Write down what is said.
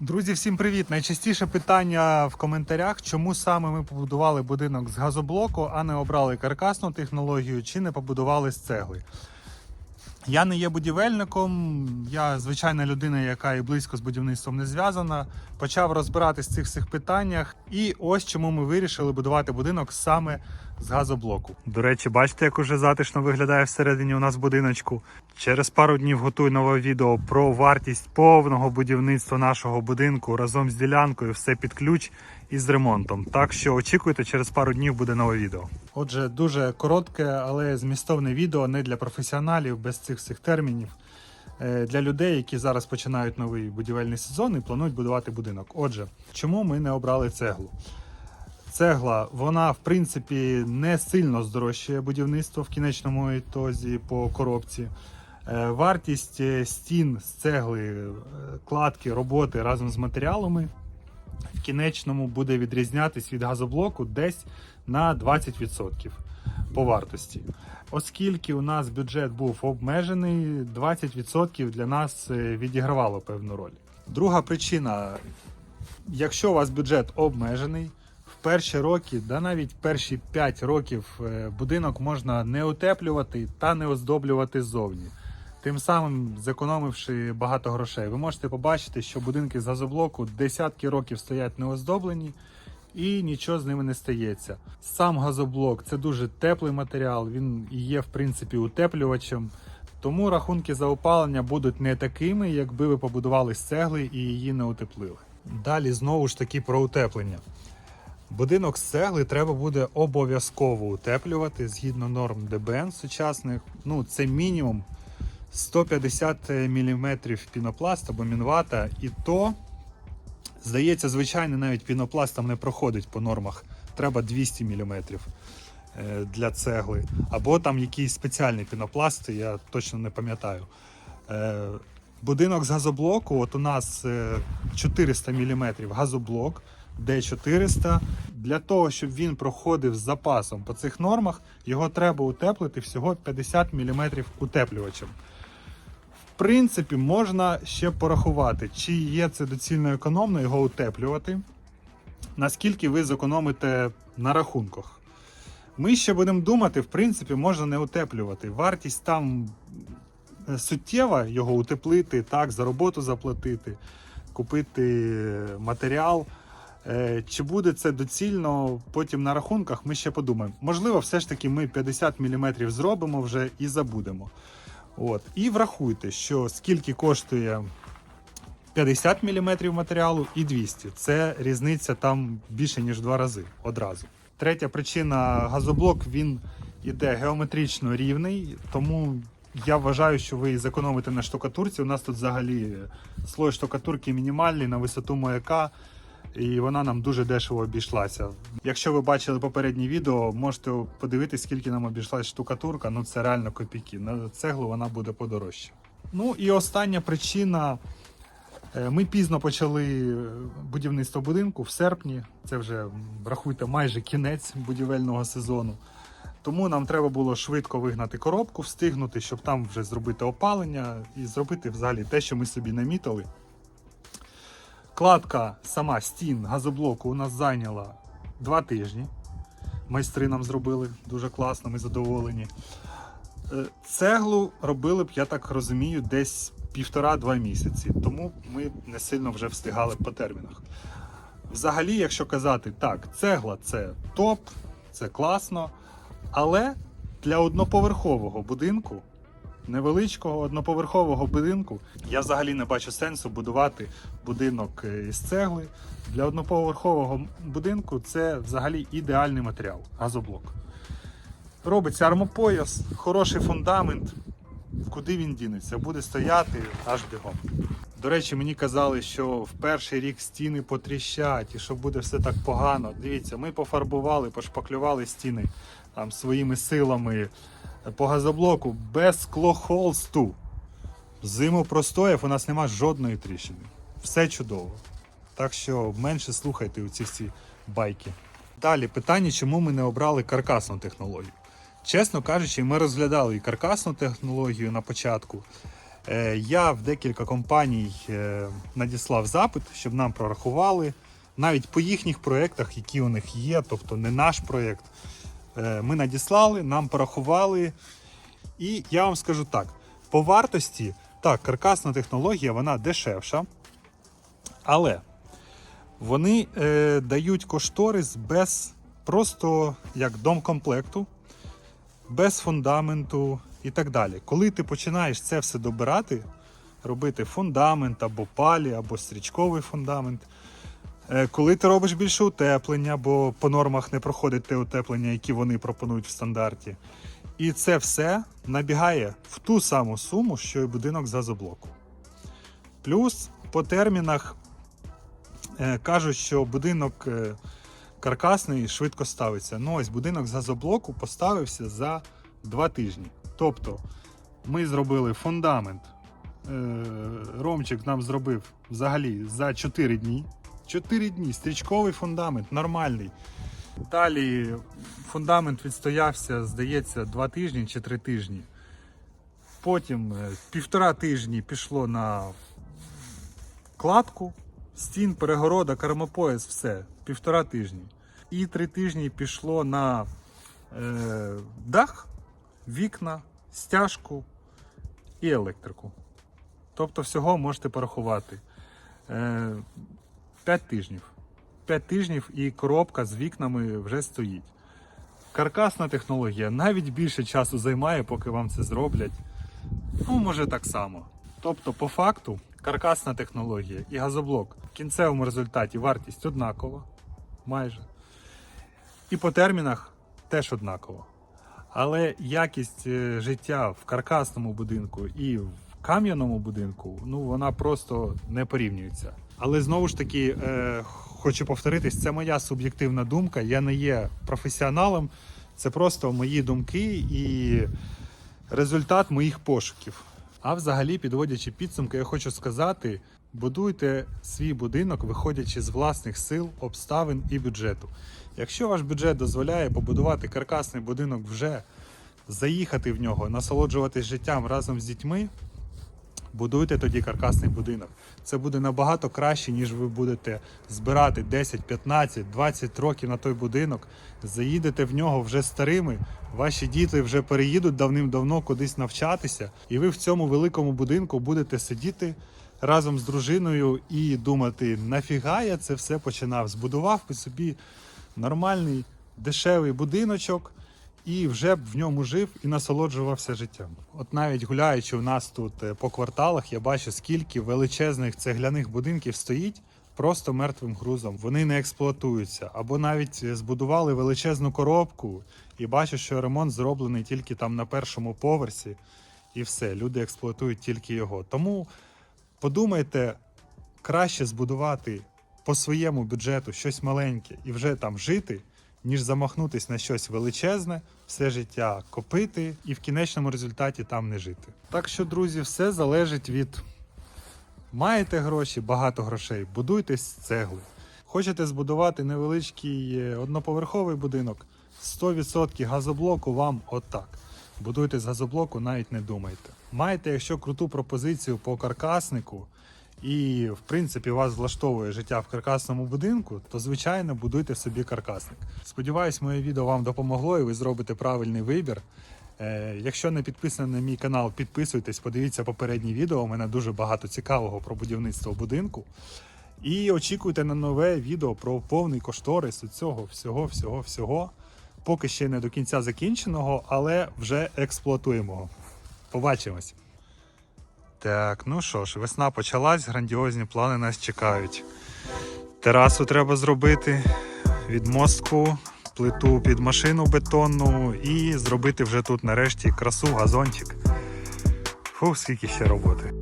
Друзі, всім привіт! Найчастіше питання в коментарях, чому саме ми побудували будинок з газоблоку, а не обрали каркасну технологію чи не побудували з цегли. Я не є будівельником, я звичайна людина, яка і близько з будівництвом не зв'язана. Почав розбиратись в цих всіх питаннях, і ось чому ми вирішили будувати будинок саме з газоблоку. До речі, бачите, як уже затишно виглядає всередині у нас будиночку. Через пару днів готую нове відео про вартість повного будівництва нашого будинку разом з ділянкою, все під ключ і з ремонтом. Так що очікуйте, через пару днів буде нове відео. Отже, дуже коротке, але змістовне відео не для професіоналів без цих всіх термінів. Е, Для людей, які зараз починають новий будівельний сезон і планують будувати будинок. Отже, чому ми не обрали цеглу? Цегла, вона в принципі не сильно здорожчує будівництво в кінечному ітозі по коробці. Е, Вартість е, стін з цегли, кладки, роботи разом з матеріалами в кінечному буде відрізнятись від газоблоку десь на 20% по вартості. Оскільки у нас бюджет був обмежений, 20% для нас е, відігравало певну роль. Друга причина: якщо у вас бюджет обмежений, в перші роки, да навіть перші 5 років е, будинок можна не утеплювати та не оздоблювати ззовні. Тим самим зекономивши багато грошей. Ви можете побачити, що будинки з газоблоку десятки років стоять неоздоблені і нічого з ними не стається. Сам газоблок це дуже теплий матеріал, він є в принципі утеплювачем. Тому рахунки за опалення будуть не такими, якби ви побудували з цегли і її не утеплили. Далі знову ж таки про утеплення. Будинок з цегли треба буде обов'язково утеплювати згідно норм ДБН сучасних. Ну, це мінімум 150 мм пінопласт або мінвата, і то, здається, звичайний навіть пінопласт там не проходить по нормах. Треба 200 мм е, для цегли. Або там якийсь спеціальний пінопласт, я точно не пам'ятаю. Е, Будинок з газоблоку, от у нас е, 400 мм газоблок, Д400. Для того, щоб він проходив з запасом по цих нормах, його треба утеплити всього 50 мм утеплювачем. Принципі, можна ще порахувати, чи є це доцільно економно його утеплювати, наскільки ви зекономите на рахунках. Ми ще будемо думати, в принципі, можна не утеплювати. Вартість там е, суттєва його утеплити, так, за роботу заплатити, купити матеріал. Е, Чи буде це доцільно потім на рахунках, ми ще подумаємо. Можливо, все ж таки ми 50 мм зробимо вже і забудемо. От. І врахуйте, що скільки коштує 50 мм матеріалу і 200. Це різниця там більше, ніж два рази одразу. Третя причина газоблок він іде геометрично рівний, тому я вважаю, що ви зекономите на штукатурці. У нас тут взагалі слой штукатурки мінімальний на висоту маяка, і вона нам дуже дешево обійшлася. Якщо ви бачили попереднє відео, можете подивитися, скільки нам обійшлась штукатурка. Ну це реально копійки. На цеглу вона буде подорожче. Ну і остання причина. Е, Ми пізно почали будівництво будинку в серпні. Це вже рахуйте майже кінець будівельного сезону. Тому нам треба було швидко вигнати коробку, встигнути, щоб там вже зробити опалення і зробити взагалі те, що ми собі намітили. Кладка сама стін газоблоку у нас зайняла два тижні. Майстри нам зробили дуже класно, ми задоволені. Е, Цеглу робили б, я так розумію, десь півтора-два місяці, тому ми не сильно вже встигали по термінах. Взагалі, якщо казати так, цегла це топ, це класно, але для одноповерхового будинку, невеличкого одноповерхового будинку, я взагалі не бачу сенсу будувати будинок е, із цегли. Для одноповерхового будинку це взагалі ідеальний матеріал газоблок. Робиться армопояс, хороший фундамент. Куди він дінеться? Буде стояти аж бігом. До речі, мені казали, що в перший рік стіни потріщать і що буде все так погано. Дивіться, ми пофарбували, пошпаклювали стіни там своїми силами по газоблоку без склохолсту. Зиму простояв, у нас нема жодної тріщини. Все чудово. Так що менше слухайте у ці всі байки. Далі питання, чому ми не обрали каркасну технологію. Чесно кажучи, ми розглядали і каркасну технологію на початку, Е, Я в декілька компаній е, надіслав запит, щоб нам прорахували. Навіть по їхніх проєктах, які у них є, тобто не наш проєкт, ми надіслали, нам порахували. І я вам скажу так: по вартості, так, каркасна технологія вона дешевша, але вони е, дають кошторис без просто як домкомплекту, без фундаменту і так далі. Коли ти починаєш це все добирати, робити фундамент або палі, або стрічковий фундамент. Е, Коли ти робиш більше утеплення, бо по нормах не проходить те утеплення, які вони пропонують в стандарті. І це все набігає в ту саму суму, що і будинок з газоблоку. Плюс по термінах е, кажуть, що будинок е, каркасний швидко ставиться. Ну ось будинок з газоблоку поставився за два тижні. Тобто ми зробили фундамент. Ромчик нам зробив взагалі за 4 дні. 4 дні, стрічковий фундамент, нормальний. Далі фундамент відстоявся, здається, 2 тижні чи 3 тижні. Потім е, півтора тижні пішло на кладку, стін, перегорода, кармопояс, все. Півтора тижні. І три тижні пішло на е, дах, вікна, стяжку і електрику. Тобто всього можете порахувати. Е, 5 тижнів. 5 тижнів і коробка з вікнами вже стоїть. Каркасна технологія навіть більше часу займає, поки вам це зроблять. Ну, може так само. Тобто, по факту, каркасна технологія і газоблок в кінцевому результаті вартість однакова, майже. І по термінах теж однаково. Але якість е, життя в каркасному будинку і в кам'яному будинку, ну вона просто не порівнюється. Але знову ж таки, е, хочу повторитись, це моя суб'єктивна думка. Я не є професіоналом, це просто мої думки і результат моїх пошуків. А взагалі, підводячи підсумки, я хочу сказати: будуйте свій будинок, виходячи з власних сил, обставин і бюджету. Якщо ваш бюджет дозволяє побудувати каркасний будинок вже заїхати в нього, насолоджуватись життям разом з дітьми, будуйте тоді каркасний будинок. Це буде набагато краще, ніж ви будете збирати 10, 15, 20 років на той будинок, заїдете в нього вже старими. Ваші діти вже переїдуть давним-давно кудись навчатися, і ви в цьому великому будинку будете сидіти разом з дружиною і думати, нафіга я це все починав. Збудував би собі нормальний дешевий будиночок і вже б в ньому жив і насолоджувався життям. От навіть гуляючи у нас тут е, по кварталах, я бачу, скільки величезних цегляних будинків стоїть. Просто мертвим грузом вони не експлуатуються, або навіть збудували величезну коробку, і бачу, що ремонт зроблений тільки там на першому поверсі, і все. Люди експлуатують тільки його. Тому подумайте, краще збудувати по своєму бюджету щось маленьке і вже там жити, ніж замахнутись на щось величезне, все життя копити і в кінечному результаті там не жити. Так що, друзі, все залежить від маєте гроші, багато грошей, будуйте з цегли. Хочете збудувати невеличкий е, одноповерховий будинок, 100% газоблоку вам отак. Будуйте з газоблоку, навіть не думайте. Маєте, якщо круту пропозицію по каркаснику, і в принципі вас влаштовує життя в каркасному будинку, то звичайно будуйте собі каркасник. Сподіваюсь, моє відео вам допомогло і ви зробите правильний вибір. Е, якщо не підписані на мій канал, підписуйтесь, подивіться попередні відео. У мене дуже багато цікавого про будівництво будинку. І очікуйте на нове відео про повний кошторис цього всього, всього, всього. Поки ще не до кінця закінченого, але вже експлуатуємо. Побачимось. Так, ну що ж, весна почалась, грандіозні плани нас чекають. Терасу треба зробити, відмостку, плиту під машину бетонну і зробити вже тут нарешті красу, газончик. Фу, скільки ще роботи.